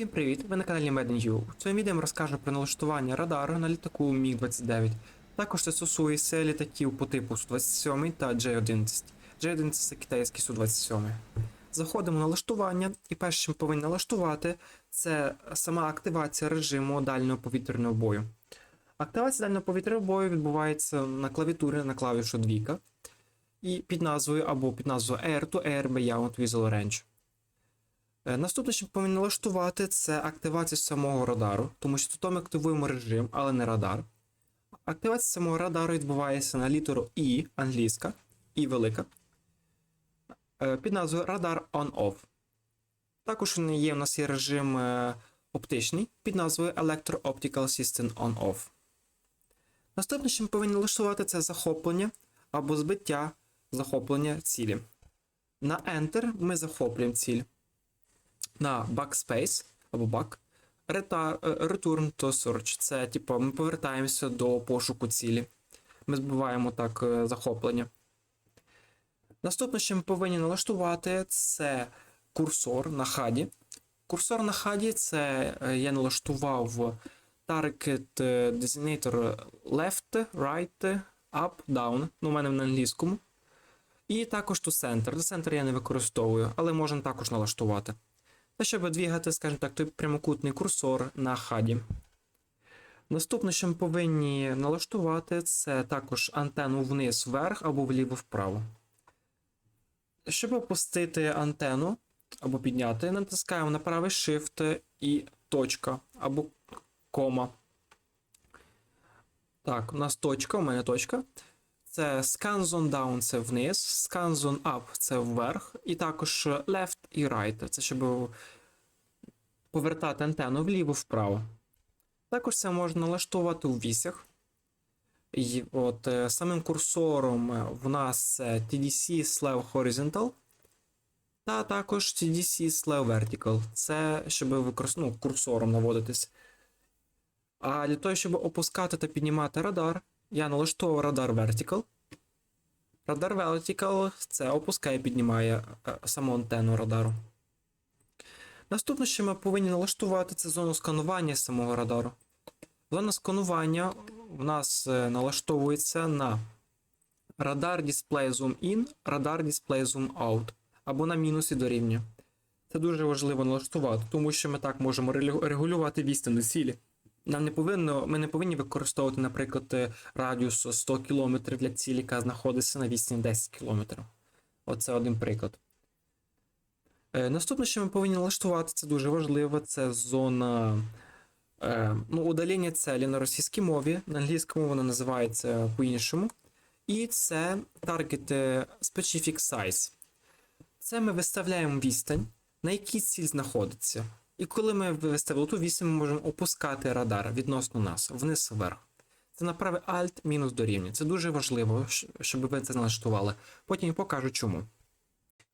Всім привіт! Ви на каналі MedNU. У цьому відео я розкажу про налаштування радару на літаку MiG-29. Також це стосується літаків по типу Су-27 та J-11. J-11 це китайський Су-27. Заходимо в налаштування, і перше, що ми повинні налаштувати, це сама активація режиму дальнього повітряного бою. Активація дальнього повітряного бою відбувається на клавіатурі на клавішу двійка і під назвою або під назвою Air to Air Beyond Visual Range. Е, Наступне, що ми повинні налаштувати, це активація самого радару, тому що тут ми активуємо режим, але не радар. Активація самого радару відбувається на літеру І англійська, І велика, е, під назвою Radar On-Off. Також є у нас є режим е, оптичний під назвою Electro Optical System On-Off. Наступне, що ми повинні налаштувати, це захоплення або збиття захоплення цілі. На Enter ми захоплюємо ціль на backspace або back. Е, Return to search. Це типу, ми повертаємося до пошуку цілі. Ми збиваємо так е, захоплення. Наступне, що ми повинні налаштувати, це курсор на хаді. Курсор на хаді це е, я налаштував target designator left, right, up, down. Ну, у мене на англійському. І також to center. До center я не використовую, але можна також налаштувати щоб двігати, скажімо так, той прямокутний курсор на хаді. Наступне, що ми повинні налаштувати, це також антенну вниз вверх або вліво-вправо. Щоб опустити антенну або підняти, натискаємо на правий Shift і точка або кома. Так, у нас точка, у мене точка. Це scan zone down це вниз, scan zone up це вверх, і також left і right. Це щоб повертати антенну вліво-вправо. Також це можна налаштовувати у вісях. І от е, Самим курсором е, в нас TDC Slave Horizontal. Та також TDC Slave Vertical. Це щоб використ... ну, курсором наводитись. А для того, щоб опускати та піднімати радар, я налаштовував радар Vertical. Радар Vertical це опускає і піднімає е, саму антенну радару. Наступне, що ми повинні налаштувати, це зону сканування самого радару. Зона сканування в нас е, налаштовується на радар Display Zoom In, радар Display Zoom Out або на мінусі дорівнює. Це дуже важливо налаштувати, тому що ми так можемо регулювати відстань до цілі. Нам не повинно, ми не повинні використовувати, наприклад, радіус 100 км для цілі, яка знаходиться на відстані 10 км. Оце один приклад. Е, Наступне, що ми повинні налаштувати, це дуже важливо, це зона е, ну, удалення целі на російській мові, на англійському вона називається по-іншому. І це Target е, Specific Size. Це ми виставляємо відстань, на якій ціль знаходиться. І коли ми виставили ту 8, ми можемо опускати радар відносно нас, вниз вверх. Це направи Alt мінус дорівнює. Це дуже важливо, щоб ви це налаштували. Потім я покажу чому.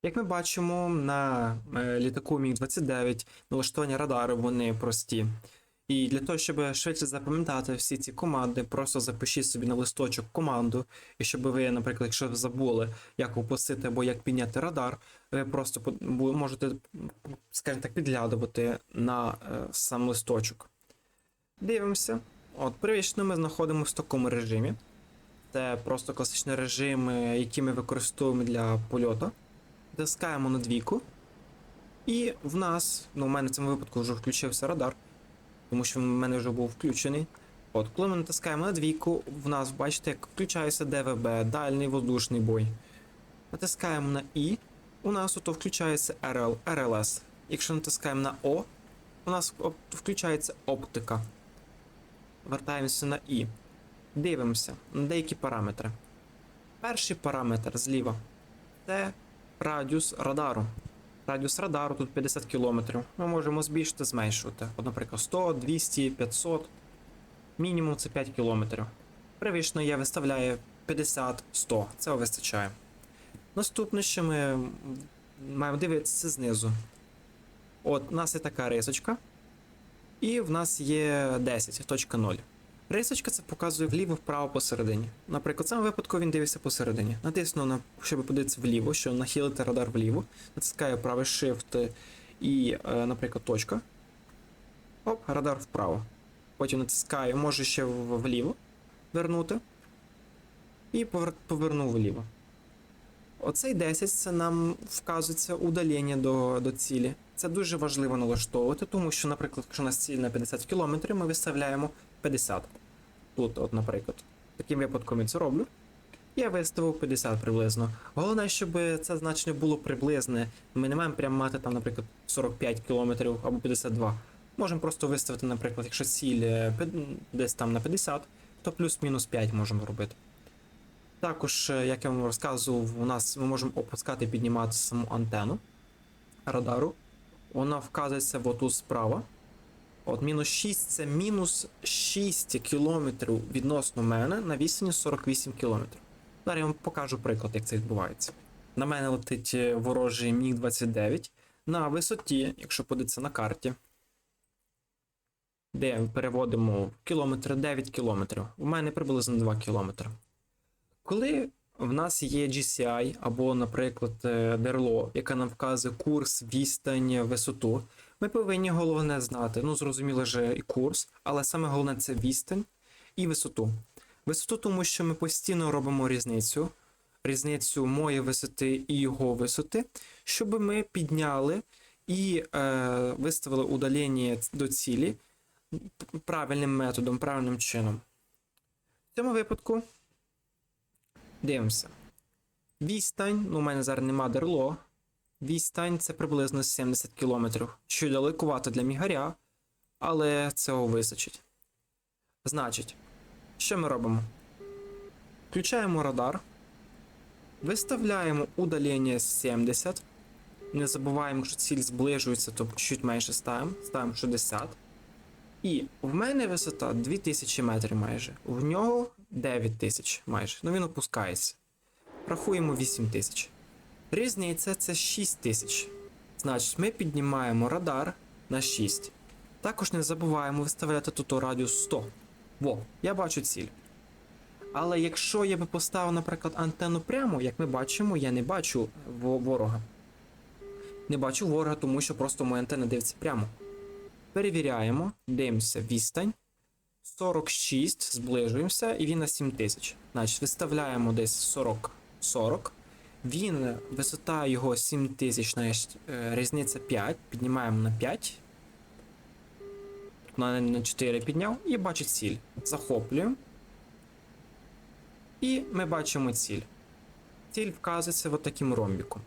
Як ми бачимо, на е, літаку Міг-29 налаштування радару вони прості. І для того, щоб швидше запам'ятати всі ці команди, просто запишіть собі на листочок команду, і щоб ви, наприклад, якщо забули, як опустити або як підняти радар, ви просто можете, скажімо так, підглядувати на е, сам листочок. Дивимося. От, привічно ми знаходимося в такому режимі. Це просто класичний режим, який ми використовуємо для польоту. Тискаємо на двійку. І в нас, ну, в мене в цьому випадку вже включився радар, тому що в мене вже був включений. От, коли ми натискаємо на двійку, в нас, бачите, як включається ДВБ, дальній воздушний бой. Натискаємо на І, у нас ото включається RL, RLS. Якщо натискаємо на О, у нас включається оптика. Вертаємося на І. Дивимося на деякі параметри. Перший параметр зліва це радіус радару. Радіус радару тут 50 км. Ми можемо збільшити, зменшувати. От, наприклад, 100, 200, 500. Мінімум це 5 км. Привично я виставляю 50, 100. Це вистачає. Наступне, що ми маємо дивитися знизу. От, у нас є така рисочка. І в нас є 10.0. Рисочка це показує вліво-вправо посередині. Наприклад, в цьому випадку він дивиться посередині. Натисну, на, щоб подивитися вліво, що нахилити радар вліво. Натискаю правий Shift і, е, наприклад, точка. Оп, радар вправо. Потім натискаю, можу ще вліво вернути. І повер... повернув вліво. Оцей 10 це нам вказується удалення до, до цілі. Це дуже важливо налаштовувати, тому що, наприклад, якщо у нас ціль на 50 км, ми виставляємо 50. Тут, от, наприклад. Таким випадком я це роблю. Я виставив 50 приблизно. Головне, щоб це значення було приблизне. Ми не маємо прямо мати там, наприклад, 45 км або 52. Можемо просто виставити, наприклад, якщо ціль е, десь там на 50, то плюс-мінус 5 можемо робити. Також, е, як я вам розказував, у нас ми можемо опускати і піднімати саму антенну радару. Вона вказується отут справа. От мінус 6 це мінус 6 кілометрів відносно мене на відстані 48 кілометрів. Зараз я вам покажу приклад, як це відбувається. На мене летить е, ворожий Міг-29 на висоті, якщо подивитися на карті, де переводимо в кілометри 9 кілометрів. У мене приблизно 2 кілометри. Коли в нас є GCI або, наприклад, е, DRLO, яка нам вказує курс, відстань, висоту, ми повинні головне знати. Ну, зрозуміло же і курс, але саме головне це відстань і висоту. Висоту, тому що ми постійно робимо різницю, різницю моєї висоти і його висоти, щоб ми підняли і е, виставили удалення до цілі правильним методом, правильним чином. В цьому випадку дивимося. Відстань, ну, у мене зараз нема дерло. Відстань це приблизно 70 км. Що далекувато для мігаря, але цього вистачить. Значить, що ми робимо? Включаємо радар, виставляємо удалення 70. Не забуваємо, що ціль зближується, то чуть менше ставимо, ставимо 60. І в мене висота 2000 метрів майже. В нього 9000 майже. Ну він опускається. Рахуємо 8000. Різниця це 6000. Значить, ми піднімаємо радар на 6. Також не забуваємо виставляти тут радіус 100. Во, я бачу ціль. Але якщо я би поставив, наприклад, антенну прямо, як ми бачимо, я не бачу ворога. Не бачу ворога, тому що просто моя антенна дивиться прямо. Перевіряємо, дивимося відстань. 46, зближуємося, і він на 7000. Значить, виставляємо десь 40. 40. Він, висота його 7000, значить, е, різниця 5. Піднімаємо на 5. На, на 4 підняв і бачу ціль. Захоплюємо. І ми бачимо ціль. Ціль вказується от таким ромбіком.